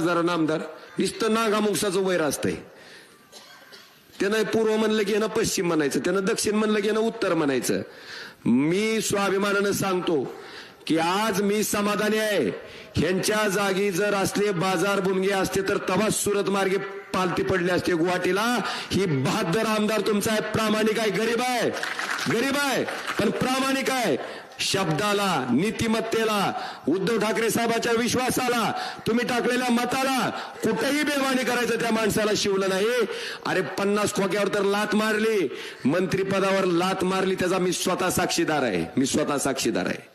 जरा आमदार नुसतं नागामुंगसाचं वैर असतंय. त्यानं पूर्व म्हणलं की यानं पश्चिम म्हणायचं त्यानं दक्षिण म्हणलं की यानं उत्तर म्हणायचं. मी स्वाभिमानानं सांगतो की आज मी समाधानी आहे. ह्यांच्या जागी जर असले बाजार बुनगे असते तर तवा सुरत मार्गे पालती पडले असते गुवाहाटीला. ही बहादर आमदार तुमचा आहे प्रामाणिक आहे गरीब आहे. गरीब आहे पण प्रामाणिक आहे. शब्दाला नीतिमत्तेला उद्धव ठाकरे साहेबाच्या विश्वासाला तुम्ही टाकलेल्या मताला कुठेही बेवाणी करायचं त्या माणसाला शिवलं नाही. अरे पन्नास खोक्यावर तर लात मारली. मंत्रीपदावर लात मारली त्याचा मी स्वतः साक्षीदार आहे. मी स्वतः साक्षीदार आहे.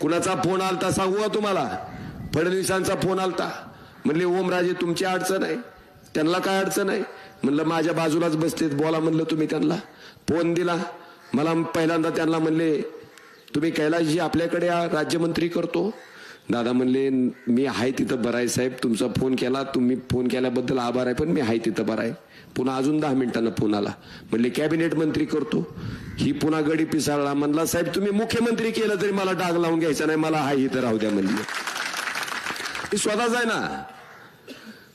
कुणाचा फोन आलता सांगू का तुम्हाला? फडणवीसांचा फोन आलता. म्हणले ओमराजे तुमची अडचण आहे. त्यांना काय अडचण आहे? म्हणलं माझ्या बाजूलाच बसतेत बोला म्हणलं तुम्ही त्यांना. फोन दिला. मला पहिल्यांदा त्यांना म्हणले तुम्ही कैलाशजी आपल्याकडे राज्यमंत्री करतो? दादा म्हणले मी आहे तिथं बरं आहे साहेब तुमचा फोन केला तुम्ही फोन केल्याबद्दल आभार आहे पण मी आहे तिथं बरं आहे पुन्हा अजून दहा मिनिटांना फोन आला. म्हणले कॅबिनेट मंत्री करतो. ही पुन्हा गडी पिसाळला म्हणला साहेब तुम्ही मुख्यमंत्री केलं तरी मला डाग लावून घ्यायचा नाही मला हा इथं राहू द्या म्हणले. ती स्वतःच आहे ना?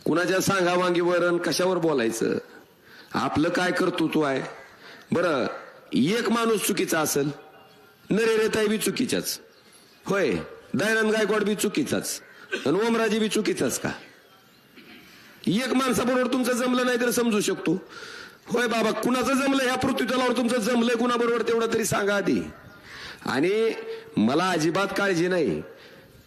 कुणाच्या सांगावांगीवर कशावर बोलायचं? आपलं काय कर्तृत्व आहे? बरं एक माणूस चुकीचा असेल नरेरेताई बी चुकीच्याच. होय दयानंद गायकवाड बी चुकीचाच. आणि ओमराजे बी चुकीचाच का? एक माणसाबरोबर तुमचं जमलं नाही तर समजू शकतो. होय बाबा कुणाचं जमलं ह्या पृथ्वीतलावर तुमचं जमलंय कुणाबरोबर तेवढं तरी सांगा आधी. आणि मला अजिबात काळजी नाही.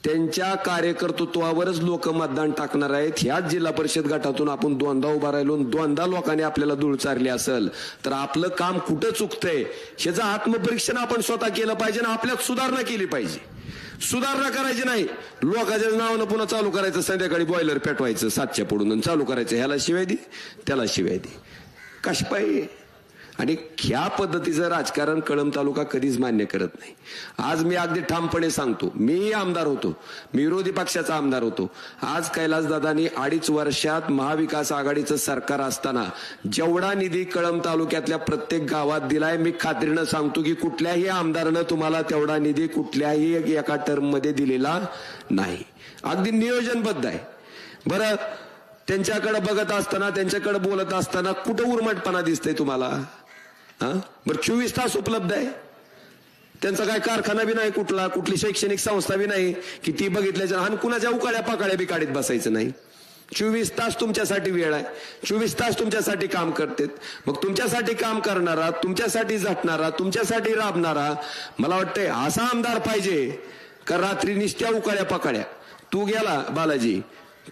त्यांच्या कार्यकर्तृत्वावरच लोक मतदान टाकणार आहेत. ह्याच जिल्हा परिषद गटातून आपण दोनदा उभा राहिलो दोनदा लोकांनी आपल्याला धूळ चारली असेल. तर आपलं काम कुठं चुकतंय ह्याचं आत्मपरीक्षण आपण स्वतः केलं पाहिजे आणि आपल्यात सुधारणा केली पाहिजे. सुधारणा करायची नाही. लोकांच्या नावानं पुन्हा चालू करायचं संध्याकाळी बॉयलर पेटवायचं सातच्या पडून चालू करायचं. ह्याला शिवाय दे त्याला शिवाय दे. कश पाहिजे आणि ह्या पद्धतीचं राजकारण कळम तालुका कधीच मान्य करत नाही. आज मी अगदी ठामपणे सांगतो मीही आमदार होतो मी विरोधी पक्षाचा आमदार होतो. आज कैलासदादांनी अडीच वर्षात महाविकास आघाडीचं सरकार असताना जेवढा निधी कळम तालुक्यातल्या प्रत्येक गावात दिलाय मी खात्रीनं सांगतो की कुठल्याही आमदारानं तुम्हाला तेवढा निधी कुठल्याही एका टर्ममध्ये दिलेला नाही. अगदी नियोजनबद्ध आहे. बरं त्यांच्याकडे बघत असताना त्यांच्याकडे बोलत असताना कुठं उर्मटपणा दिसतंय तुम्हाला? हा? बरं चोवीस तास उपलब्ध आहे. त्यांचा काय कारखाना बी नाही कुठला कुठली शैक्षणिक संस्था बी नाही. की ती बघितल्याच्या आणि कुणाच्या उकाड्या पाकाड्या बी काढीत बसायचं नाही. चोवीस तास तुमच्यासाठी वेळ आहे. चोवीस तास तुमच्यासाठी काम करतेत. मग तुमच्यासाठी काम करणारा तुमच्यासाठी झटणारा तुमच्यासाठी राबणारा मला वाटतंय असा आमदार पाहिजे का रात्री निष्ठ्या उकाड्या पाकाड्या. तू गेला बालाजी.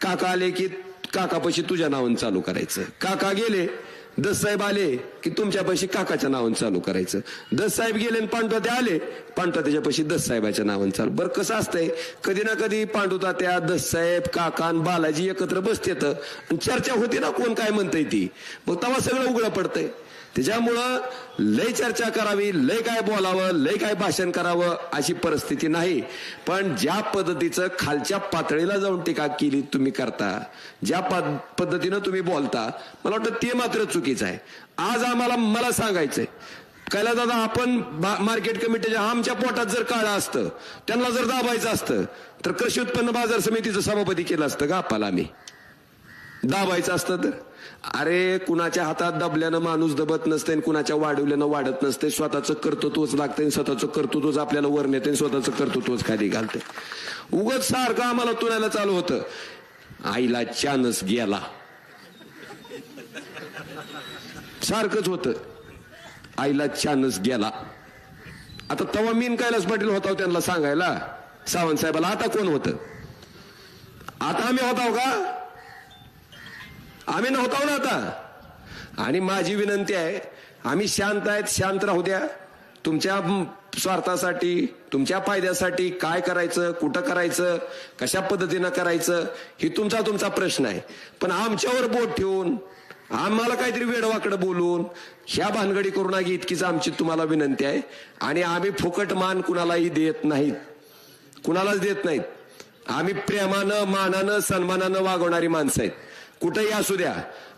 काका आले की काकापाशी तुझ्या नावानं चालू करायचं. काका गेले दस साहेब आले की तुमच्यापाशी काकाच्या नावानं चालू करायचं. दस साहेब गेले आणि ते आले. पांडुतात्याच्या पाशी दस साहेबाच्या नावानं चालू. बरं कसं असतंय? कधी ना कधी पांडुतात्या दस साहेब काका बालाजी एकत्र बसतेत. आणि चर्चा होती ना कोण काय म्हणतंय ती. मग तेव्हा सगळं उघडं पडतंय. त्याच्यामुळं लय चर्चा करावी लय काय बोलावं लय काय भाषण करावं अशी परिस्थिती नाही. पण ज्या पद्धतीचं खालच्या पातळीला जाऊन टीका केली तुम्ही करता ज्या पद- पद्धतीनं तुम्ही बोलता मला वाटतं ते मात्र चुकीचं आहे. आज आम्हाला मला सांगायचंय. कैला दादा आपण मार्केट कमिटीच्या आमच्या पोटात जर काळं असतं त्यांना जर दाबायचं असतं तर कृषी उत्पन्न बाजार समितीचं सभापती केलं असतं का आम्ही? दाबायचं असतं तर. अरे कुणाच्या हातात दबल्यानं माणूस दबत नसते आणि कुणाच्या वाढवल्यानं वाढत नसते स्वतःचं कर्तृत्वच लागते आणि स्वतःचं कर्तृत्वच आपल्याला वर नेते आणि स्वतःचं कर्तृत्वच खाली घालते उगत सारखं आम्हाला तुणायला चालू होतं. आईला चानस गेला. सारखंच होतं. आईला चानस गेला. आता तवा मीन कैलास पाटील होता हो त्यांना सांगायला. सावंत साहेबाला आता कोण होतं? आता आम्ही होताव हो का? आम्ही नव्हतो ना आता. आणि माझी विनंती आहे आम्ही शांत आहेत शांत राहू द्या. तुमच्या स्वार्थासाठी तुमच्या फायद्यासाठी काय करायचं कुठं करायचं कशा पद्धतीनं करायचं ही तुमचा तुमचा प्रश्न आहे. पण आमच्यावर बोट ठेवून आम्हाला काहीतरी वेडवाकडं बोलून ह्या भानगडी करू नये इतकीच आमची तुम्हाला विनंती आहे. आणि आम्ही फुकट मान कुणालाही देत नाहीत. कुणालाच देत नाहीत. आम्ही प्रेमानं मानानं सन्मानानं वागवणारी माणसं आहेत. कुठेही असू द्या.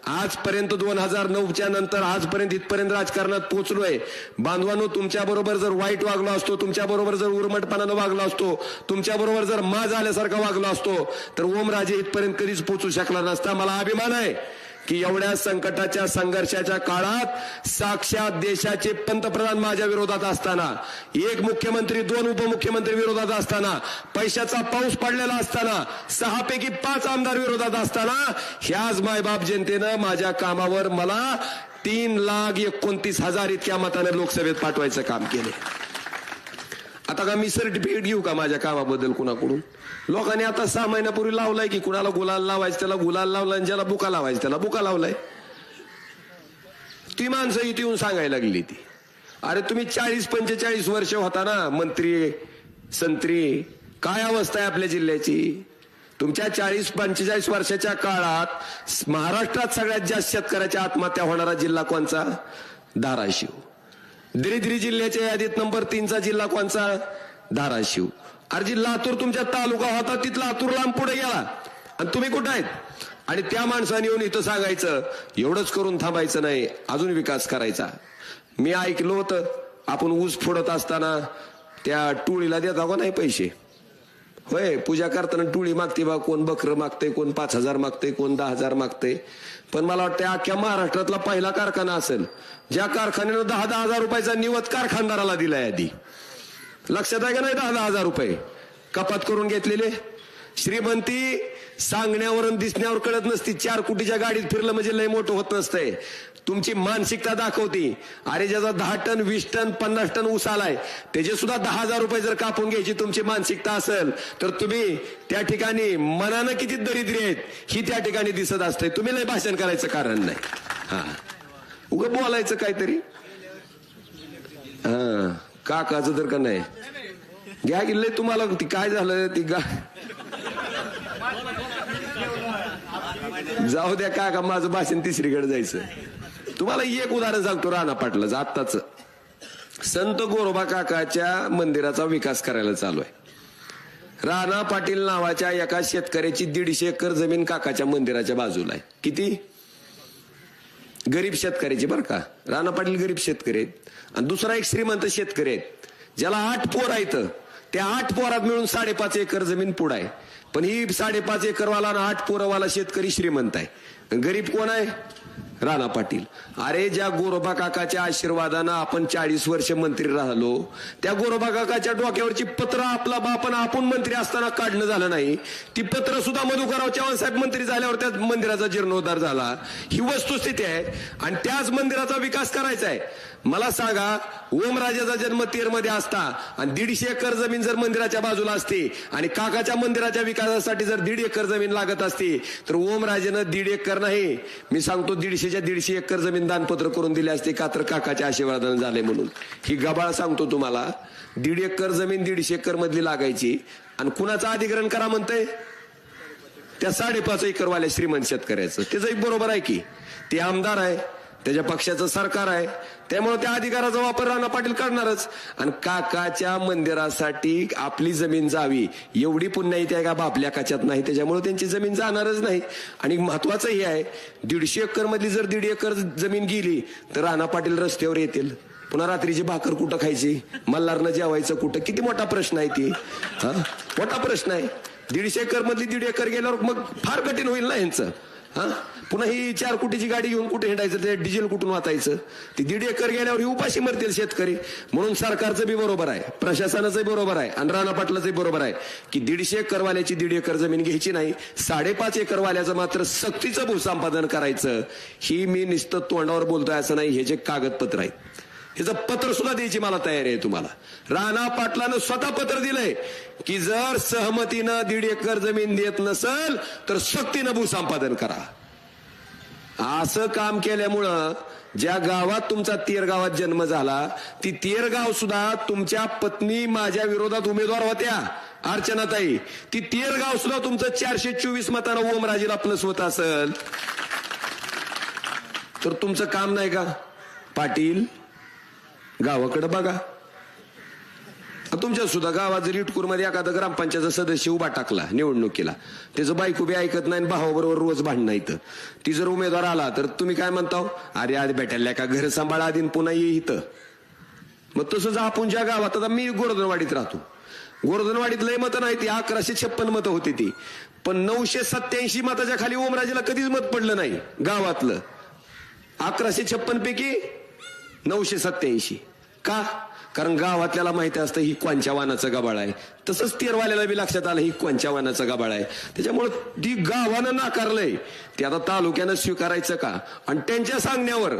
आजपर्यंत दोन हजार नऊच्या नंतर आजपर्यंत इथपर्यंत राजकारणात पोहोचलोय. बांधवानो तुमच्या बरोबर जर वाईट वागलो असतो तुमच्या बरोबर जर उर्मटपणानं वागलो असतो तुमच्या बरोबर जर मा झाल्यासारखा वागलो असतो तर ओमराजे इथपर्यंत कधीच पोहोचू शकला नसता. मला अभिमान आहे. की एवढ्या संकटाच्या संघर्षाच्या काळात साक्षात देशाचे पंतप्रधान माझ्या विरोधात असताना एक मुख्यमंत्री दोन उपमुख्यमंत्री विरोधात असताना पैशाचा पाऊस पडलेला असताना सहापैकी पाच आमदार विरोधात असताना ह्याच मायबाप जनतेनं माझ्या कामावर मला तीन लाख एकोणतीस हजार इतक्या मताने लोकसभेत पाठवायचं काम केले आता का मी सर्टिफिकेट घेऊ का माझ्या कामाबद्दल कुणाकडून? लोकांनी आता सहा महिन्यापूर्वी लावलाय की कुणाला गुलाल लावायचं त्याला गुलाल लावला आणि ज्याला बुका लावायचं त्याला बुका लावलाय. ती माणसं इथे येऊन सांगायला लागली ती. अरे तुम्ही चाळीस पंचेचाळीस वर्ष होता ना मंत्री संत्री. काय अवस्था आहे आपल्या जिल्ह्याची? तुमच्या चाळीस पंचेचाळीस वर्षाच्या काळात महाराष्ट्रात सगळ्यात जास्त शेतकऱ्याच्या आत्महत्या होणारा जिल्हा कोणचा? धाराशिव. दिरिदिरी जिल्ह्याच्या यादीत नंबर तीनचा जिल्हा कोणचा? धाराशिव. अरे जी लातूर तुमच्या तालुका होता तिथला लातूर लांब पुढे गेला. आणि तुम्ही कुठं आहेत? आणि त्या माणसाने येऊन इथं सांगायचं एवढंच करून थांबायचं नाही अजून विकास करायचा. मी ऐकलं होतं आपण ऊस फोडत असताना त्या टोळीला देता का नाही पैसे? होय पूजा करताना टोळी मागते बा कोण बकरं मागते कोण पाच हजार मागते कोण दहा हजार मागते पण मला वाटतं अख्ख्या महाराष्ट्रातला पहिला कारखाना असेल. ज्या कारखान्यानं दहा दहा हजार रुपयाचा निवत कारखानदाराला दिलाय आधी. लक्षात आहे का नाही दहा दहा हजार रुपये? कपात करून घेतलेले. श्रीमंती सांगण्यावर दिसण्यावर कळत नसती. चार कोटीच्या गाडीत फिरलं म्हणजे लय मोठं होत नसतंय. तुमची मानसिकता दाखवते. अरे ज्याचा दहा टन वीस टन पन्नास टन ऊस आलाय त्याचे सुद्धा दहा हजार रुपये जर कापून घ्यायची तुमची मानसिकता असेल तर तुम्ही त्या ठिकाणी मनानं किती दरिद्री आहेत ही त्या ठिकाणी दिसत असते. तुम्ही लय भाषण करायचं कारण नाही. हा. उग बोलायचं काहीतरी? हा. काकाचं तर का नाही? घ्या गेले तुम्हाला ती काय झालं ती गा जाऊ द्या काका माझं भाषण तिसरीकडे जायचं? तुम्हाला एक उदाहरण सांगतो राणा पाटलाचं आत्ताच. संत गोरोबा काकाच्या मंदिराचा विकास करायला चालू आहे. राणा पाटील नावाच्या एका शेतकऱ्याची दीडशे एकर जमीन काकाच्या मंदिराच्या बाजूला आहे. किती? गरीब शेतकऱ्याची बरं का? राणा पाटील गरीब शेतकरी आहेत. आणि दुसरा एक श्रीमंत शेतकरी आहेत. ज्याला आठ पोर आहेत. त्या आठ पोरात मिळून साडेपाच एकर जमीन पुढं आहे. पण ही साडेपाच एकरवाला आणि आठ पोरवाला शेतकरी श्रीमंत आहे. गरीब कोण आहे? राणा पाटील. अरे ज्या गोरोबा काकाच्या आशीर्वादानं आपण चाळीस वर्ष मंत्री राहिलो त्या गोरोबा काकाच्या डोक्यावरची पत्र आपला बापन आपण मंत्री असताना काढणं झालं नाही. ती पत्र सुद्धा मधुकरराव चव्हाण साहेब मंत्री झाल्यावर त्या मंदिराचा जीर्णोद्धार झाला. ही वस्तुस्थिती आहे. आणि त्याच मंदिराचा विकास करायचा आहे. मला सांगा ओमराजाचा जन्म तेरमध्ये असता आणि दीडशे एकर जमीन जर मंदिराच्या बाजूला असते आणि काकाच्या मंदिराच्या विकासासाठी जर दीड एकर जमीन लागत असती तर ओमराजेनं दीड एकर नाही. मी सांगतो दीडशे दीडशेच्या दीडशे एकर जमीन दानपत्र करून दिली असते. का तर काकाच्या आशीर्वादानं झाले म्हणून. ही गबाळ सांगतो तुम्हाला दीड एकर जमीन दीडशे एकर मधली लागायची आणि कुणाचं अधिग्रहण करा म्हणतंय? त्या साडेपाच एकरवाल्या श्रीमंत शेतकऱ्याचं. त्याचं एक बरोबर आहे की? ते आमदार आहे. त्याच्या पक्षाचं सरकार आहे. त्यामुळे त्या अधिकाराचा वापर राणा पाटील करणारच. आणि काकाच्या मंदिरासाठी आपली जमीन जावी. एवढी पुन्हा आहे का बापल्या काच्यात नाही. त्याच्यामुळे त्यांची जमीन जाणारच नाही. आणि महत्वाचं हे आहे दीडशे एकर मधली जर दीड एकर जमीन गेली तर राणा पाटील रस्त्यावर येतील. पुन्हा रात्रीची भाकर कुठं खायची? मल्हारनं जेवायचं कुठं? किती मोठा प्रश्न आहे ती. हा? मोठा प्रश्न आहे. दीडशे एकर मधली दीड एकर गेल्यावर मग फार कठीण होईल ना यांचं हा? पुन्हा ही चार कोटीची गाडी घेऊन कुठे हिंडायचं? ते डिझेल कुठून वाचायचं? ती दीड एकर गेल्यावर ही उपाशी मरतील शेतकरी. म्हणून सरकारचं बी बरोबर आहे. प्रशासनाचं बरोबर आहे. आणि राणा पाटलाचं बरोबर आहे. की दीडशे एकरवाल्याची दीड एकर जमीन घ्यायची नाही साडेपाच एकरवाल्याचं मात्र सक्तीचं भूसंपादन करायचं. ही मी नुसतं तोंडावर बोलतोय असं नाही. हे जे कागदपत्र आहेत. ह्याचं पत्र सुद्धा द्यायची मला तयारी आहे तुम्हाला. राणा पाटलानं स्वतः पत्र दिलंय की जर सहमतीनं दीड एकर जमीन देत नसल तर सक्तीनं भूसंपादन करा. असं काम केल्यामुळं ज्या गावात तुमचा तेर गावात जन्म झाला ती तेर गाव सुद्धा तुमच्या पत्नी माझ्या विरोधात उमेदवार होत्या. अर्चनाताई ती तेर गाव सुद्धा तुमचं चारशे चोवीस मतानं ओमराजेला प्लस होत असल. तर तुमचं काम नाही का? पाटील गावाकडे बघा. तुमच्या सुद्धा गावात जर इटकूरमध्ये एखादा ग्रामपंचायत सदस्य उभा टाकला निवडणुकीला त्याचं बायको बी ऐकत नाही आणि भावाबरोबर रोज भांडणं इथं. ती जर उमेदवार आला तर तुम्ही काय म्हणता अरे आधी भेटायला का घर सांभाळा आधी पुन्हा ये इथं. मग तसंच आपण ज्या गावात आता मी गोरधनवाडीत राहतो. गोरधनवाडीत लय मतं नाही ती अकराशे छप्पन मतं होती ती. पण नऊशे सत्याऐंशी मताच्या खाली ओमराजेला कधीच मत पडलं नाही गावातलं. अकराशे छप्पन पैकी नऊशे सत्याऐंशी का? कारण गावातल्याला माहिती असतं ही कोणच्या वानाचं गबाळ आहे? तसंच तेरवाल्याला बी लक्षात आलं ही कोणच्या वानाचं गबाळ आहे? त्याच्यामुळं ती गावानं नाकारलंय. ते आता तालुक्यानं स्वीकारायचं का? आणि त्यांच्या सांगण्यावर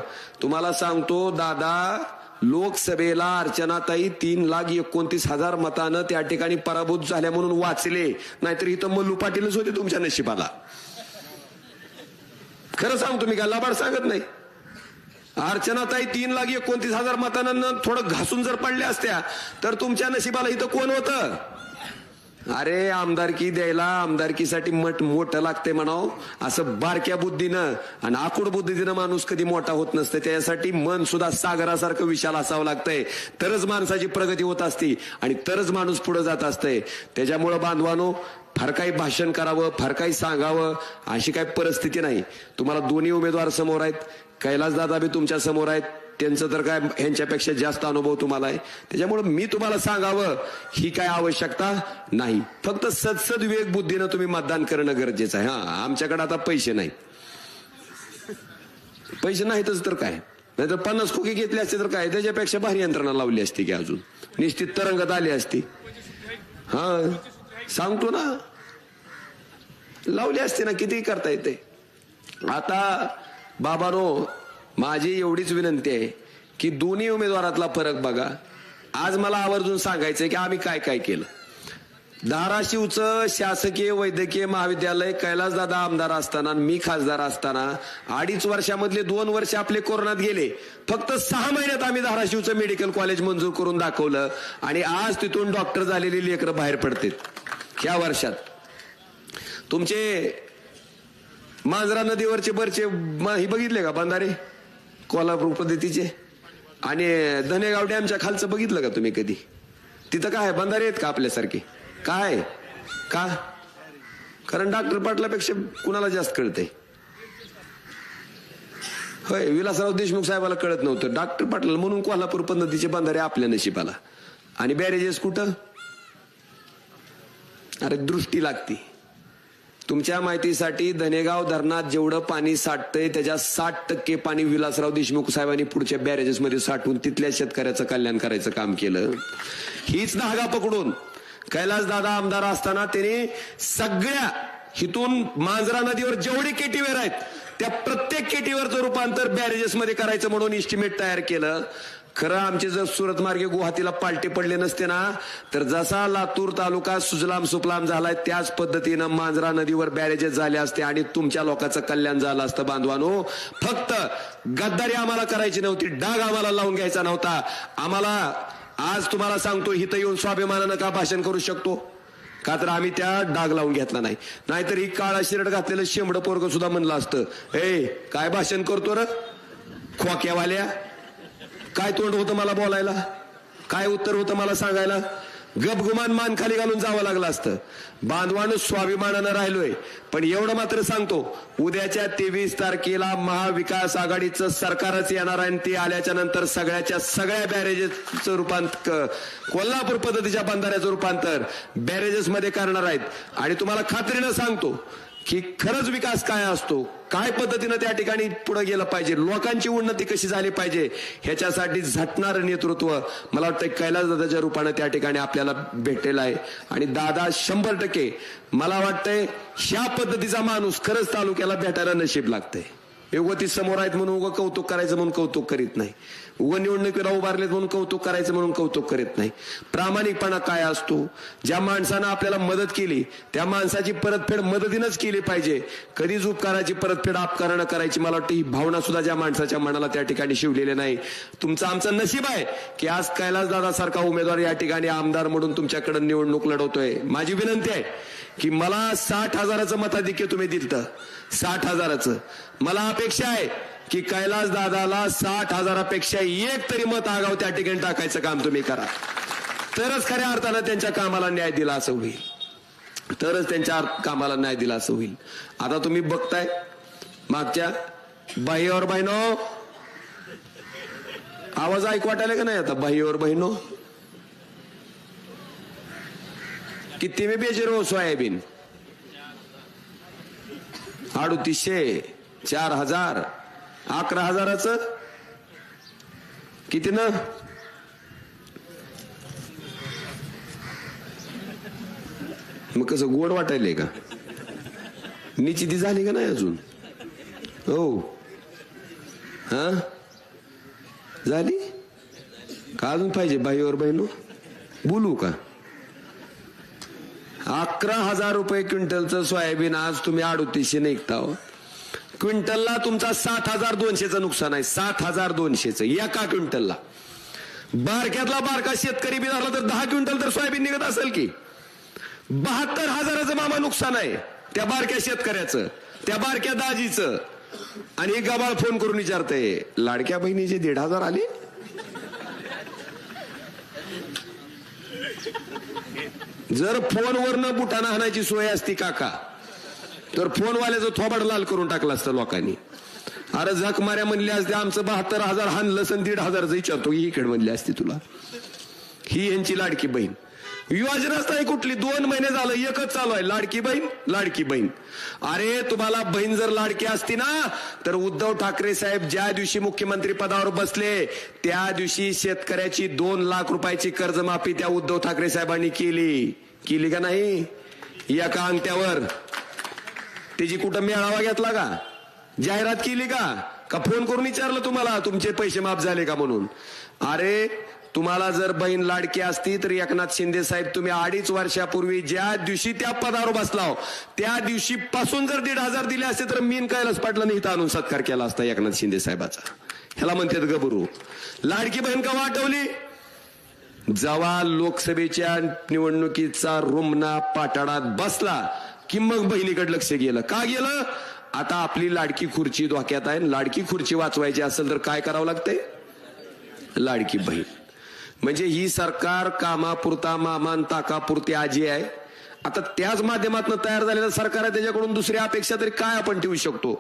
तुम्हाला सांगतो दादा लोकसभेला अर्चनाताई तीन लाख एकोणतीस हजार मतानं त्या ठिकाणी पराभूत झाल्या म्हणून वाचले. नाहीतर इथं मल्लू पाटीलच होते तुमच्या नशिबाला. खरं सांगतो मी का? लाबाड सांगत नाही. अर्चनाताई तीन लाख एकोणतीस हजार मतांना थोडं घासून जर पडल्या असत्या तर तुमच्या नशिबाला इथं कोण होतं? अरे आमदारकी द्यायला आमदारकीसाठी मठ मोठं लागते म्हणाव. असं बारक्या बुद्धीनं आणि आकुड बुद्धीनं माणूस कधी मोठा होत नसतं. त्यासाठी मन सुद्धा सागरासारखं विशाल असावं लागतंय. तरच माणसाची प्रगती होत असती आणि तरच माणूस पुढे जात असतंय. त्याच्यामुळं बांधवानो फार काही भाषण करावं फार काही सांगावं अशी काही परिस्थिती नाही. तुम्हाला दोन्ही उमेदवार समोर आहेत. कैलास दादा बी तुमच्यासमोर आहेत. त्यांचं तर काय ह्यांच्यापेक्षा जास्त अनुभव तुम्हाला आहे. त्याच्यामुळे मी तुम्हाला सांगावं ही काय आवश्यकता नाही. फक्त सदसद विवेक बुद्धीनं तुम्ही मतदान करणं गरजेचं आहे. हा आमच्याकडे आता पैसे नाही पैसे नाहीतच तर काय? नाहीतर पन्नास खोके घेतले असते तर काय? त्याच्यापेक्षा भारी यंत्रणा लावली असती की अजून. निश्चित तरंगत आली असती. हा सांगतो ना. लावली असते ना किती करता येते. आता बाबानो माझी एवढीच विनंती आहे की दोन्ही उमेदवारातला फरक बघा. आज मला आवर्जून सांगायचं की आम्ही काय काय केलं. धाराशिवचं शासकीय वैद्यकीय महाविद्यालय कैलासदादा आमदार असताना मी खासदार असताना अडीच वर्षामधले दोन वर्ष आपले कोरोनात गेले. फक्त सहा महिन्यात आम्ही धाराशिवचं मेडिकल कॉलेज मंजूर करून दाखवलं आणि आज तिथून डॉक्टर झालेली लेकरं बाहेर पडतात. ह्या वर्षात. तुमचे मांजरा नदीवरचे बरचे म- हे बघितले का बंधारे? कोल्हापूर पद्धतीचे. आणि धनेगाव डॅमच्या खालचं बघितलं का तुम्ही कधी? तिथं काय आहे? बंधारे आहेत का आपल्यासारखे? काय? का? कारण डॉक्टर पाटलापेक्षा कुणाला जास्त कळतंय? होय विलासराव देशमुख साहेबाला कळत नव्हतं. डॉक्टर पाटील म्हणून कोल्हापूर पद्धतीचे बंधारे आपल्या नशिबाला. आणि बॅरेजेस कुठं? अरे दृष्टी लागती. तुमच्या माहितीसाठी धनेगाव धरणात जेवढं पाणी साठतंय त्याच्या साठ टक्के पाणी विलासराव देशमुख साहेबांनी पुढच्या बॅरेजेसमध्ये साठवून तिथल्या शेतकऱ्याचं कल्याण करायचं काम केलं. हीच धागा पकडून कैलास दादा आमदार असताना त्याने सगळ्या हिथून मांजरा नदीवर जेवढे केटीवेर आहेत त्या प्रत्येक केटीवरचं रूपांतर बॅरेजेसमध्ये करायचं म्हणून इस्टिमेट तयार केलं. खरं आमचे जर सुरत मार्गे गुवाहाटीला पालटे पडले नसते ना तर जसा लातूर तालुका सुजलाम सुफलाम झालाय त्याच पद्धतीनं मांजरा नदीवर बॅरेजेस झाले असते आणि तुमच्या लोकांचं कल्याण झालं असतं बांधवानो. फक्त गद्दारी आम्हाला करायची नव्हती डाग आम्हाला लावून घ्यायचा नव्हता. आम्हाला आज तुम्हाला सांगतो इथं येऊन स्वाभिमानानं का भाषण करू शकतो? का तर आम्ही त्या डाग लावून घेतला नाही. नाहीतर ही काळा शिरड घातलेलं शेंबड पोरग सुद्धा म्हणलं असतं ए काय भाषण करतो र? खोक्यावाल्या? काय तोंड होतं मला बोलायला? काय उत्तर होतं मला सांगायला? गपगुमान मान खाली घालून जावं लागलं असतं. बांधवानं स्वाभिमानानं राहिलोय. पण एवढं मात्र सांगतो उद्याच्या तेवीस तारखेला महाविकास आघाडीचं सरकारच येणार आहे आणि ते आल्याच्यानंतर सगळ्याच्या सगळ्या बॅरेजेसचं रूपांतर कोल्हापूर पद्धतीच्या बंधाऱ्याचं रूपांतर बॅरेजेसमध्ये करणार आहेत. आणि तुम्हाला खात्रीनं सांगतो की खरंच विकास काय असतो? काय पद्धतीनं त्या ठिकाणी पुढे गेलं पाहिजे? लोकांची उन्नती कशी झाली पाहिजे? ह्याच्यासाठी झटणारं नेतृत्व मला वाटतं कैलास दादाच्या रूपानं त्या ठिकाणी आपल्याला भेटलेलं आहे. आणि दादा शंभर टक्के मला वाटतंय ह्या पद्धतीचा माणूस खरंच तालुक्याला भेटायला नशीब लागतंय. युवती समोर आहेत म्हणून उगं कौतुक करायचं म्हणून कौतुक करीत नाही. उगं निवडणुकीला उभारलेत म्हणून कौतुक करायचं म्हणून कौतुक करीत नाही. प्रामाणिकपणा काय असतो? ज्या माणसानं आपल्याला मदत केली त्या माणसाची परतफेड मदतीनंच केली पाहिजे. कधीच उपकाराची परतफेड अपकारानं करायची मला वाटतं ही भावना सुद्धा ज्या माणसाच्या मनाला त्या ठिकाणी शिवलेली नाही. तुमचं आमचं नशीब आहे की आज कैलास दादासारखा उमेदवार या ठिकाणी आमदार म्हणून तुमच्याकडे निवडणूक लढवतोय. माझी विनंती आहे की मला साठ हजाराचं मताधिक्य तुम्ही दिलं साठ हजाराचं. मला अपेक्षा आहे की कैलास दादाला साठ हजारापेक्षा एक तरी मत आगाव त्या ठिकाणी टाकायचं काम तुम्ही करा. तरच खऱ्या अर्थानं त्यांच्या कामाला न्याय दिला असं होईल. तरच त्यांच्या कामाला न्याय दिला असं होईल. आता तुम्ही बघताय मागच्या बाईवर बहिनो आवाज ऐकू वाटायला का नाही आता? बाईवर बहिनो किती मी बेचे हो सोयाबीन? अडुतीसशे चार हजार अकरा हजाराचं? किती ना मग कसं गोड वाटायलंय का? निश्चिती झाली का नाही अजून? हो. हा? झाली? का अजून पाहिजे बाईवर बहिणू? बोलू का? अकरा हजार रुपये क्विंटलचं सोयाबीन आज तुम्ही अडोतीसशे निघता हो. क्विंटलला तुमचा सात हजार दोनशेचं नुकसान आहे. सात हजार दोनशेचं एका क्विंटलला. बारक्यातला बारका शेतकरी बी झाला तर दहा क्विंटल तर सोयाबीन निघत असेल की. बहात्तर हजाराचं मामा नुकसान आहे त्या बारक्या शेतकऱ्याचं त्या बारक्या दाजीचं. आणि एक गबाळ फोन करून विचारतय लाडक्या बहिणीचे दीड हजार आले? जर फोनवरनं बुटाना हाणायची सोय असती काका तर फोनवाल्याचं थोबाड लाल करून टाकलं असतं लोकांनी. अरे झक माऱ्या म्हणली असते आमचं बहात्तर हजार हाणलं सन दीड हजारचं विचारतो ही इकडे म्हणली असते तुला. ही यांची लाडकी बहीण. योजनाच नाही कुठली? दोन महिने झालं एकच चालू आहे. लाडकी बहीण लाडकी बहीण. अरे तुम्हाला बहीण जर लाडकी असती ना तर उद्धव ठाकरे साहेब ज्या दिवशी मुख्यमंत्री पदावर बसले त्या दिवशी शेतकऱ्याची दोन लाख रुपयाची कर्जमाफी त्या उद्धव ठाकरे साहेबांनी केली. केली का नाही? एका अंगठ्यावर. त्याची कुठं मेळावा घेतला का? जाहिरात केली का? का फोन करून विचारलं तुम्हाला तुमचे पैसे माफ झाले का म्हणून? अरे तुम्हाला जर बहीण लाडकी असती तर एकनाथ शिंदे साहेब तुम्ही अडीच वर्षापूर्वी ज्या दिवशी त्या पदावर बसलाव हो, त्या दिवशी पासून जर दीड हजार दिले असते तर मीन कैलास पाटलांनी इथं आणून सत्कार केला असता एकनाथ शिंदे साहेबाचा. ह्याला म्हणतात गबरू. लाडकी बहीण का वाटवली? जेव्हा लोकसभेच्या निवडणुकीचा रुमना पाटाडात बसला की मग बहिणीकडे लक्ष गेलं. का गेलं? आता आपली लाडकी खुर्ची धोक्यात आहे लाडकी खुर्ची वाचवायची असेल तर काय करावं लागतंय? लाडकी बहीण. म्हणजे ही सरकार कामापुरता मामान ताकापुरती आजी आहे. आता त्याच माध्यमातून तयार झालेलं सरकार आहे त्याच्याकडून दुसरी अपेक्षा तरी काय आपण ठेवू शकतो?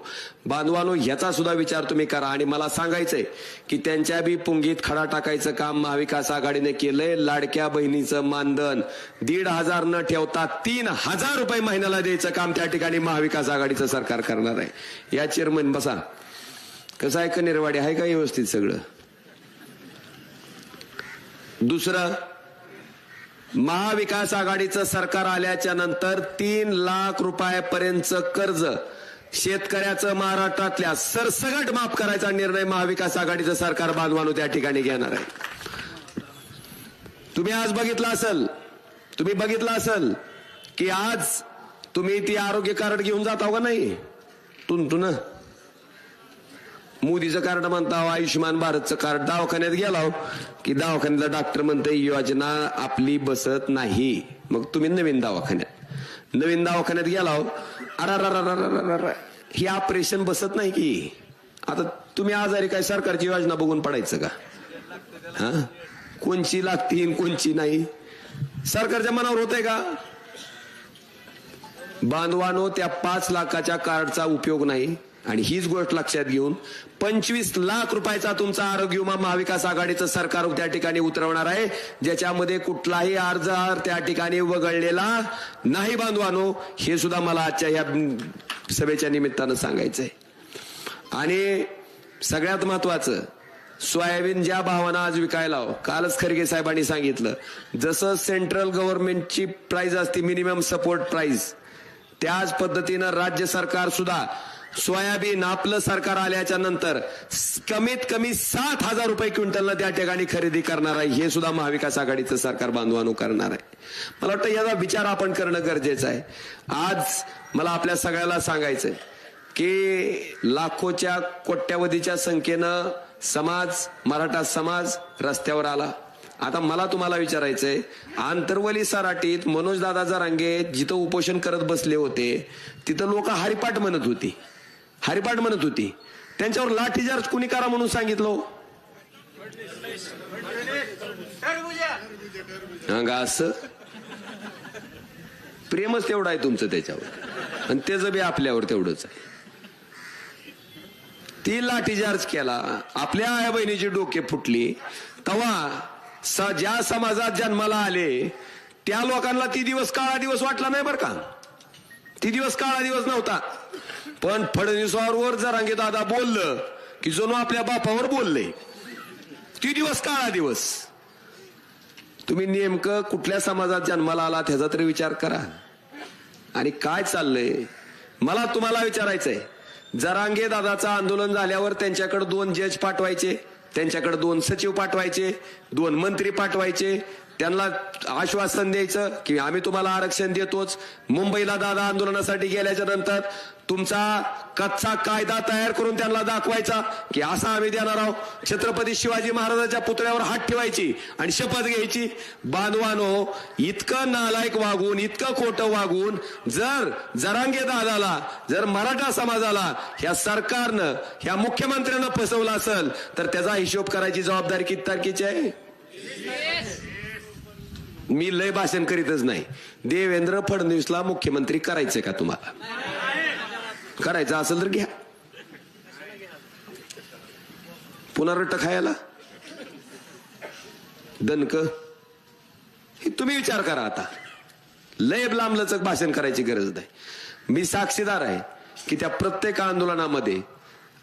बांधवानो ह्याचा सुद्धा विचार तुम्ही करा. आणि मला सांगायचंय की त्यांच्या बी पुंगीत खडा टाकायचं काम महाविकास आघाडीने केलंय. लाडक्या बहिणीचं मानधन दीड हजार न ठेवता तीन हजार रुपये महिन्याला द्यायचं काम त्या ठिकाणी महाविकास आघाडीचं सरकार करणार आहे. या चेअरमन बसा. कसं आहे का निर्वाडी? आहे का व्यवस्थित सगळं? दुसरं महाविकास आघाडीचं सरकार आल्याच्यानंतर तीन लाख रुपयापर्यंतचं कर्ज शेतकऱ्याचं महाराष्ट्रातल्या सरसगट माफ करायचा निर्णय महाविकास आघाडीचं सरकार बांधवानो त्या ठिकाणी घेणार आहे. तुम्ही आज बघितलं असेल तुम्ही बघितलं असेल की आज तुम्ही ती आरोग्य कार्ड घेऊन जाता का नाही? तुन? मोदीचं कार्ड म्हणता आयुष्यमान भारतचं कार्ड दवाखान्यात गेला की दवाखान्यातला डॉक्टर म्हणते योजना आपली बसत नाही. मग तुम्ही नवीन दवाखान्यात. नवीन दवाखान्यात गेला अरा ही ऑपरेशन बसत नाही की आता तुम्ही आजारी काय सरकारची योजना बघून पडायचं का हा कोणची लागतील कोणची नाही सरकारच्या मनावर होतंय का बांधवानो त्या पाच लाखाच्या कार्डचा उपयोग नाही आणि हीच गोष्ट लक्षात घेऊन पंचवीस लाख रुपयाचा तुमचा आरोग्य विमा महाविकास आघाडीचं सरकार त्या ठिकाणी उतरवणार आहे. ज्याच्यामध्ये कुठलाही अर्ज त्या ठिकाणी वगळलेला नाही बांधवानो हे सुद्धा मला आजच्या या सभेच्या निमित्तानं सांगायचंय. आणि सगळ्यात महत्वाचं सोयाबीन ज्या भावानं आज विकायला हो, कालच खरगे साहेबांनी सांगितलं जसं सेंट्रल गव्हर्नमेंटची प्राइस असते मिनिमम सपोर्ट प्राइस त्याच पद्धतीनं राज्य सरकार सुद्धा सोयाबीन आपलं सरकार आल्याच्यानंतर कमीत कमी सात हजार रुपये क्विंटलनं त्या ठिकाणी खरेदी करणार आहे. हे सुद्धा महाविकास आघाडीचं सरकार बांधवानू करणार आहे. मला वाटतं याचा विचार आपण करणं गरजेचं आहे. आज मला आपल्या सगळ्याला सांगायचंय की लाखोच्या कोट्यावधीच्या संख्येनं समाज मराठा समाज रस्त्यावर आला. आता मला तुम्हाला विचारायचंय आंतरवली सराटीत मनोजदादा जरांगे जिथं उपोषण करत बसले होते तिथं लोक हरिपाठ म्हणत होती. हरिपाठ म्हणत होती. त्यांच्यावर लाठीचार्ज कुणी करा म्हणून सांगितलं हो. हा. असं? प्रेमच तेवढं आहे तुमचं त्याच्यावर. आणि त्याचं बी आपल्यावर तेवढंच आहे. ती लाठीचार्ज केला. आपल्या आया बहिणीची डोके फुटली. तेव्हा स- ज्या समाजात जन्माला आले त्या लोकांना ती दिवस काळा दिवस वाटला नाही बरं का? ती दिवस काळा दिवस नव्हता. पण फडणवीसावर जरांगे दादा बोललं की जणू आपल्या बापावर बोलले. ती दिवस काळा दिवस? तुम्ही नेमकं कुठल्या समाजात जन्माला आला त्याचा तरी विचार करा. आणि काय चाललंय? मला तुम्हाला विचारायचंय. जरांगे दादाचं आंदोलन झाल्यावर त्यांच्याकडे दोन जज पाठवायचे त्यांच्याकडे दोन सचिव पाठवायचे दोन मंत्री पाठवायचे त्यांना आश्वासन द्यायचं की आम्ही तुम्हाला आरक्षण देतोच. मुंबईला दादा आंदोलनासाठी गेल्याच्यानंतर तुमचा कच्चा कायदा तयार करून त्यांना दाखवायचा की असा आम्ही देणार आहोत. छत्रपती शिवाजी महाराजांच्या पुतळ्यावर हात ठेवायची आणि शपथ घ्यायची. बांधवानो इतकं नालायक वागून इतकं खोटं वागून जर जरांगे दादाला जर मराठा समाजाला ह्या सरकारनं ह्या मुख्यमंत्र्यांना फसवलं असेल तर त्याचा हिशोब करायची जबाबदारी किती तारखेची आहे? मी लय भाषण करीतच नाही. देवेंद्र फडणवीसला मुख्यमंत्री करायचंय का तुम्हाला? करायचं असेल तर घ्या. पुन्हा खायला? दनक हे तुम्ही विचार करा आता. लय लांबलचक भाषण करायची गरज नाही. मी साक्षीदार आहे की त्या प्रत्येक आंदोलनामध्ये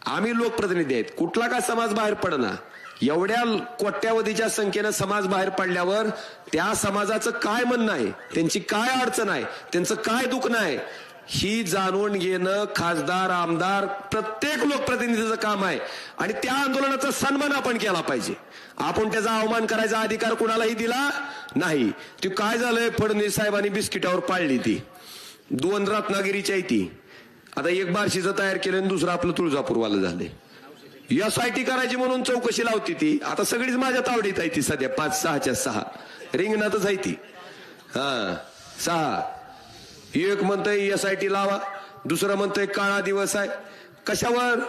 आम्ही लोकप्रतिनिधी आहेत. कुठला का समाज बाहेर पडना एवढ्या कोट्यावधीच्या संख्येनं समाज बाहेर पडल्यावर त्या समाजाचं काय म्हणणं आहे? त्यांची काय अडचण आहे? त्यांचं काय दुखणं आहे ही जाणून घेणं खासदार आमदार प्रत्येक लोकप्रतिनिधीचं काम आहे. आणि त्या आंदोलनाचा सन्मान आपण केला पाहिजे. आपण त्याचा अवमान करायचा अधिकार कुणालाही दिला नाही. ती काय झालंय? फडणवीस साहेबांनी बिस्किटावर पाळली ती. दोन रत्नागिरीची आहे ती. आता एक बारशीचं तयार केलं आणि दुसरं आपलं तुळजापूरवालं झालंय. एस आय टी करायची म्हणून चौकशी लावती ती. आता सगळीच माझ्या तावडीत आहे ती सध्या. पाच सहाच्या सहा. रिंगणातच आहे ती. हा सहा. एक म्हणतंय एस आय टी लावा. दुसरं म्हणतंय काळा दिवस आहे. कशावर?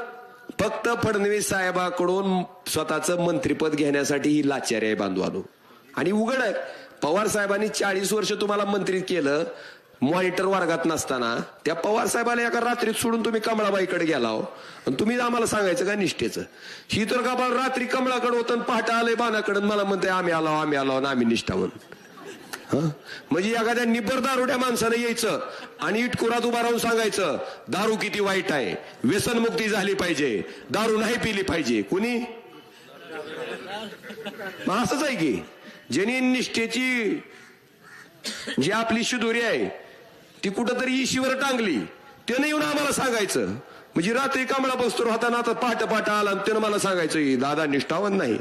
फक्त फडणवीस साहेबाकडून स्वतःचं मंत्रीपद घेण्यासाठी ही लाचारी आहे बांधवानो. आणि उघड आहे. पवार साहेबांनी चाळीस वर्ष तुम्हाला मंत्री केलं. मॉनिटर वर्गात नसताना त्या पवार साहेबाला एका रात्रीत सोडून तुम्ही कमळाबाईकडे गेला हो आणि तुम्ही आम्हाला सांगायचं का निष्ठेचं? ही तर का बाबा रात्री कमळाकडे होतं आणि पहाटे आलंय बाणाकडे मला म्हणते आम्ही आलो आम्ही आलो आम्ही निष्ठा म्हणून. म्हणजे एखाद्या निबर दारुड्या माणसानं यायचं आणि इटकुरात उभा राहून सांगायचं दारू किती वाईट आहे व्यसनमुक्ती झाली पाहिजे दारू नाही पिली पाहिजे. कुणी? असंच आहे की ज्यांनी निष्ठेची जी आपली शिदोरी आहे ती कुठंतरी इशीवर टांगली. त्यानं येऊन आम्हाला सांगायचं. म्हणजे रात्री कांबळा बसतो हाताना आता पहाट पहाट आला त्यानं मला सांगायचं "ही दादा निष्ठावन नाही.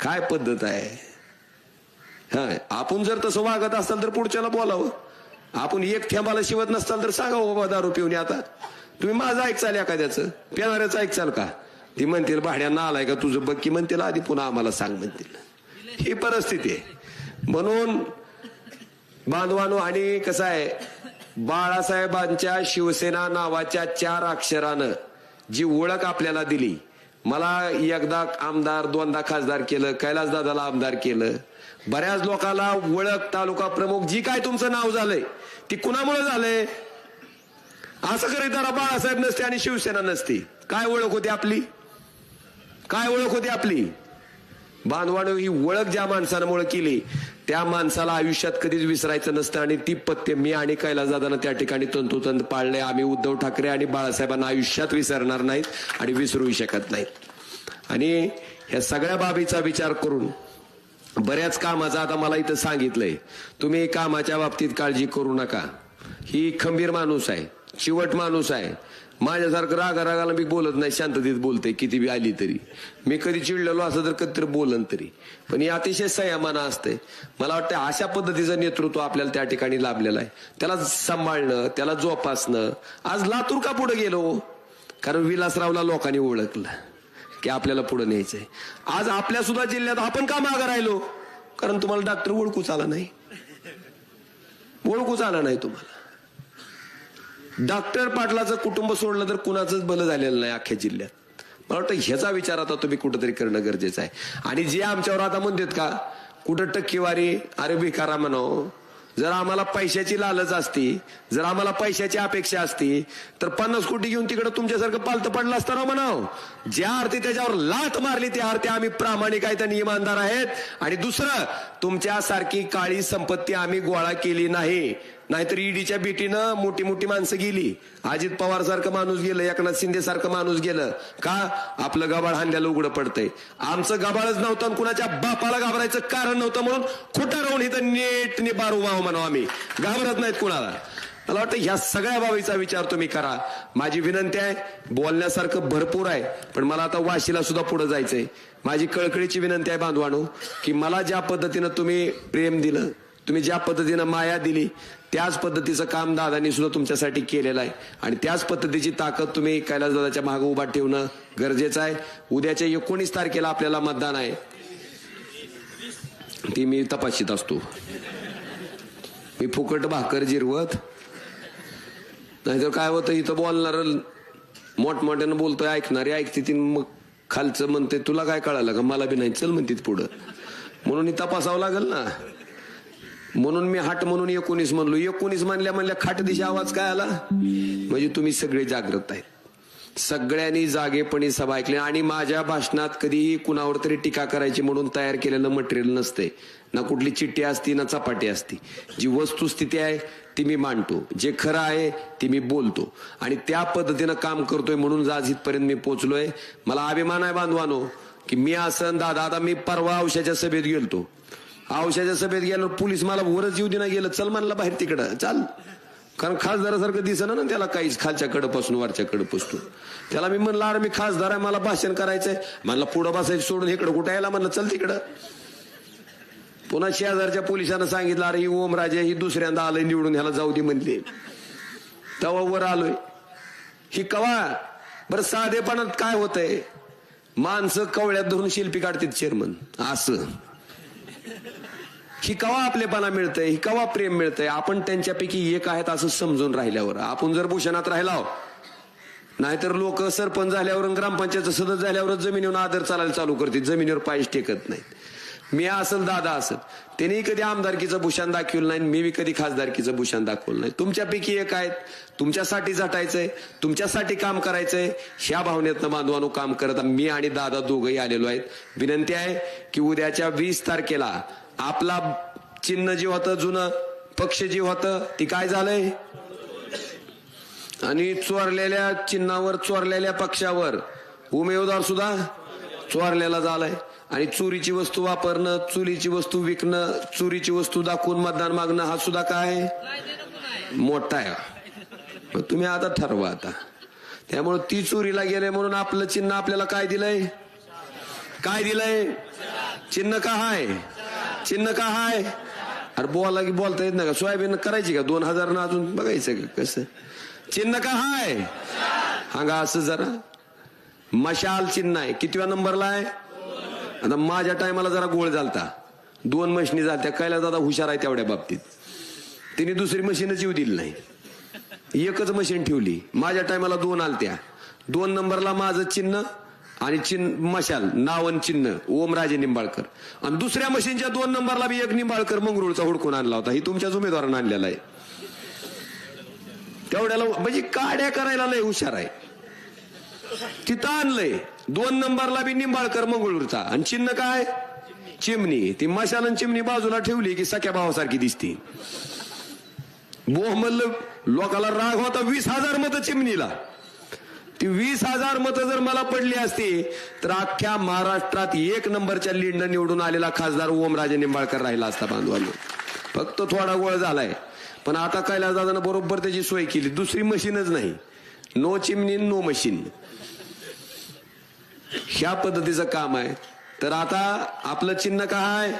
काय पद्धत आहे? हा आपण जर तसं वागत असाल तर पुढच्याला बोलावं. आपण एक थेंबाला शिवत नसताल तर सांगावं बाबा दारू पिऊन आता. तुम्ही माझं ऐकचाल एखाद्याचं? पिणाऱ्याचं ऐकचाल का? ती म्हणतील भाड्यांना आलाय का तुझं? बक्की म्हणतील आधी पुन्हा आम्हाला सांग म्हणतील. ही परिस्थिती आहे. म्हणून बांधवानो आणि कसं आहे बाळासाहेबांच्या शिवसेना नावाच्या चार अक्षरानं जी ओळख आपल्याला दिली मला एकदा आमदार दोनदा खासदार केलं कैलासदादाला आमदार केलं. बऱ्याच लोकांना ओळख तालुका प्रमुख जी काय तुमचं नाव झालंय ती कुणामुळे झालंय? असं खरेदीदारा बाळासाहेब नसते आणि शिवसेना नसती. काय ओळख होती आपली? काय ओळख होती आपली? बांधवानं ही ओळख ज्या माणसांमुळे केली त्या माणसाला आयुष्यात कधीच विसरायचं नसतं आणि ती पत्ते मी आणि कैलासदादानं त्या ठिकाणी तंतोतंत पाळले. आम्ही उद्धव ठाकरे आणि बाळासाहेबांना आयुष्यात विसरणार नाहीत आणि विसरूही शकत नाहीत. आणि ह्या सगळ्या बाबीचा विचार करून बऱ्याच कामाचं आता मला इथं सांगितलंय. तुम्ही कामाच्या बाबतीत काळजी करू नका. ही खंबीर माणूस आहे चिवट माणूस आहे. माझ्यासारखं रागा रागाला मी बोलत नाही शांततेत बोलते किती बी आली तरी. मी कधी चिडलेलो असं तर कधी तरी बोलन तरी. पण ही अतिशय संयमानं असते मला वाटतं अशा पद्धतीचं नेतृत्व आपल्याला त्या ठिकाणी लाभलेलं आहे. त्याला सांभाळणं त्याला जोपासणं. आज लातूर का पुढे गेलो? कारण विलासरावला लोकांनी ओळखलं की आपल्याला पुढे न्यायचंय. आज आपल्या सुद्धा जिल्ह्यात आपण का मागं राहिलो? कारण तुम्हाला डॉक्टर ओळखूच आला नाही. ओळखूच आला नाही तुम्हाला. डॉक्टर पाटलाचं कुटुंब सोडलं तर कुणाचंच भलं झालेलं नाही अख्ख्या जिल्ह्यात. मला वाटतं ह्याचा विचार आता तुम्ही कुठंतरी करणं गरजेचं आहे. आणि जे आमच्यावर आता म्हणतात का कुठं टक्केवारी अरे भिकारा म्हणाव. जर आम्हाला पैशाची लालच असती जर आम्हाला पैशाची अपेक्षा असती तर पन्नास कोटी घेऊन तिकडे तुमच्यासारखं पालतं पडलं असतं ना म्हणाव. ज्या अर्थी त्याच्यावर लात मारली त्या अर्थी आम्ही प्रामाणिक आहेत आणि इमानदार आहेत. आणि दुसरं तुमच्यासारखी काळी संपत्ती आम्ही गोळा केली नाही. नाहीतर ईडीच्या बेटीनं मोठी मोठी माणसं गेली. अजित पवार सारखं माणूस गेलं एकनाथ शिंदे सारखं माणूस गेलं. का? आपलं गबाळ हांद्याला उघडं पडतंय. आमचं गबाळच नव्हतं आणि कुणाच्या बापाला घाबरायचं कारण नव्हतं म्हणून खोटा राहून इथं नीट निबार उभा म्हणावं आम्ही. घाबरत नाहीत कुणाला. मला वाटतं ह्या सगळ्या बाबीचा विचार तुम्ही करा. माझी विनंती आहे बोलण्यासारखं भरपूर आहे पण मला आता वाशीला सुद्धा पुढे जायचंय. माझी कळकळीची विनंती आहे बांधवानो की मला ज्या पद्धतीनं तुम्ही प्रेम दिलं तुम्ही ज्या पद्धतीनं माया दिली त्याच पद्धतीचं काम दादांनी सुद्धा तुमच्यासाठी केलेलं आहे. आणि त्याच पद्धतीची ताकद तुम्ही कैलासदादाच्या मागे उभा ठेवणं गरजेचं आहे. उद्याच्या एकोणीस तारखेला आपल्याला मतदान आहे. ती मी तपासित असतो. मी फुकट भाकर जिरवत. नाहीतर काय होतं इथं बोलणार मोठमोठ्यानं बोलतोय ऐकणारे ऐकते ती मग खालचं म्हणते तुला काय कळालं का? मला बी नाही. चल म्हणते पुढं. म्हणून तपासावं लागेल ना. म्हणून मी हाट म्हणून एकोणीस म्हणलो. एकोणीस म्हणल्या म्हणल्या खाट दिशा आवाज काय आला? म्हणजे तुम्ही सगळे जागृत आहेत. सगळ्यांनी जागेपणी सभा ऐकली आणि माझ्या भाषणात कधीही कुणावर तरी टीका करायची म्हणून तयार केलेलं मटेरियल नसते ना कुठली चिठ्ठी असती ना चपाटी असती. जी वस्तुस्थिती आहे ती मी मांडतो. जे खरं आहे ती मी बोलतो. आणि त्या पद्धतीनं काम करतोय म्हणून आज इथपर्यंत मी पोचलोय मला अभिमान आहे बांधवानो की मी असं दादा आता मी परवा औषधाच्या सभेत गेलतो. औषधाच्या सभेत गेल्यावर पोलीस मला वरच येऊ दिना गेलं. चल म्हणला बाहेर तिकडं. चाल. कारण खासदारासारखं दिसना ना त्याला काहीच. खालच्या कडपासून वरच्या कडपासून. त्याला मी म्हणलं अरे मी खासदार आहे मला भाषण करायचंय. म्हणलं पुढं बसायचं सोडून इकडं कुठं यायला? म्हणलं चल तिकडं. पुन्हा शेजारच्या पोलिसांना सांगितलं अरे ही ओमराजे ही दुसऱ्यांदा आलंय निवडून ह्याला जाऊ दे म्हणले. तेव्हा वर आलोय. ही कवा? बरं साधेपणात काय होतंय? माणसं कवळ्यात धरून शिल्पी काढतात चेअरमन असं. ही कवा आपलेपणा मिळतंय? ही कवा प्रेम मिळतंय? आपण त्यांच्यापैकी एक आहेत असं समजून राहिल्यावर. आपण जर भूषणात राहिला नाहीतर लोक सरपंच झाल्यावर ग्रामपंचायत सदस्य झाल्यावर जमिनीवर आदर चालायला चालू करतील. जमिनीवर पायच टेकत नाहीत. मी असल दादा असल त्यांनी कधी आमदारकीचं भूषण दाखवलं नाही मी बी कधी खासदारकीचं भूषण दाखवलं नाही. तुमच्यापैकी एक आहेत. तुमच्यासाठी झटायचंय. तुमच्यासाठी काम करायचंय. ह्या भावनेतनं बांधवानो काम करत मी आणि दादा दोघंही आलेलो आहेत. विनंती आहे की उद्याच्या वीस तारखेला आपला चिन्ह जे होतं जुनं पक्ष जे होतं ती काय झालंय? आणि चोरलेल्या चिन्हावर चोरलेल्या पक्षावर उमेदवार सुद्धा चोरलेला झालाय. आणि चोरीची वस्तू वापरणं चोरीची वस्तू विकणं चोरीची वस्तू दाखवून मतदान मागणं हा सुद्धा काय? मोठा आहे. मग तुम्ही आता ठरवा आता. त्यामुळे ती चोरीला गेले म्हणून आपलं चिन्ह आपल्याला काय दिलंय? काय दिलंय? चिन्ह का हाय? चिन्ह का हाय? अरे बोला की बोलता येत नाही का? सोयाबीन करायची का? दोन हजार ना अजून बघायचं का कसं? चिन्ह का हाय? हांगा असं जरा. मशाल चिन्ह आहे. कितव्या नंबरला आहे? आता माझ्या टायमाला जरा गोळ झालता. दोन मशिनी झालत्या. कायला दादा हुशार आहे तेवढ्या बाबतीत. तिने दुसरी मशीनच येऊ दिली नाही. एकच मशीन ठेवली. माझ्या टायमाला दोन आलत्या. दोन नंबरला माझं चिन्ह आणि चिन्ह मशाल नावन चिन्ह. ओमराजे निंबाळकर. आणि दुसऱ्या मशीनच्या दोन नंबरला बी एक निंबाळकर मंगरुळचा हुडकून आणला होता. ही तुमच्याच उमेदवारानं आणलेला आहे. तेवढ्याला म्हणजे काड्या करायला लय हुशार आहे. तिथं आणलंय. दोन नंबरला बी निंबाळकर मंगळूरचा. आणि चिन्ह काय? चिमणी. ती मशालन चिमणी बाजूला ठेवली की सख्या भावासारखी दिसती. बोहमल्ल लोकाला राग होता वीस हजार मत चिमणीला. ती वीस हजार मतं जर मला पडली असती तर अख्ख्या महाराष्ट्रात एक नंबरच्या लीडनं निवडून आलेला खासदार ओमराजे निंबाळकर राहिला असता बांधवांनी. फक्त थोडा गोळ झालाय. पण आता कैलास दादानं बरोबर त्याची सोय केली. दुसरी मशीनच नाही. नो चिमणी नो मशीन. ह्या पद्धतीचं काम आहे. तर आता आपलं चिन्ह काय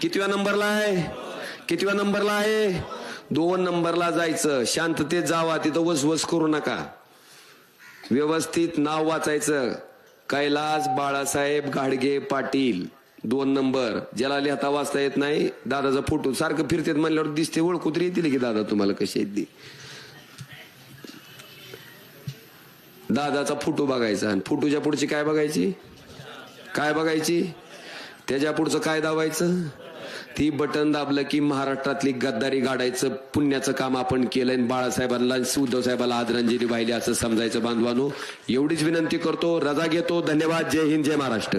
कितव्या नंबरला आहे? कितव्या नंबरला आहे? दोन नंबरला जायचं. शांततेत जावा. तिथं वसवस करू नका. व्यवस्थित नाव वाचायचं. कैलास बाळासाहेब गाडगे पाटील दोन नंबर. ज्याला लिहता वाचता येत नाही दादाचा फोटो सारखं फिरतेत म्हणल्यावर दिसते ओळखू तरी येतील की दादा तुम्हाला कशी आहेत दादाचा फोटो बघायचा आणि फोटोच्या पुढची काय बघायची? काय बघायची? त्याच्या पुढचं काय दाबायचं? ती बटन दाबलं की महाराष्ट्रातली गद्दारी गाडायचं पुण्याचं काम आपण केलंय आणि बाळासाहेबांना उद्धव साहेबाला आदरांजली वाहिली असं समजायचं बांधवानो. एवढीच विनंती करतो रजा घेतो. धन्यवाद. जय हिंद जय महाराष्ट्र.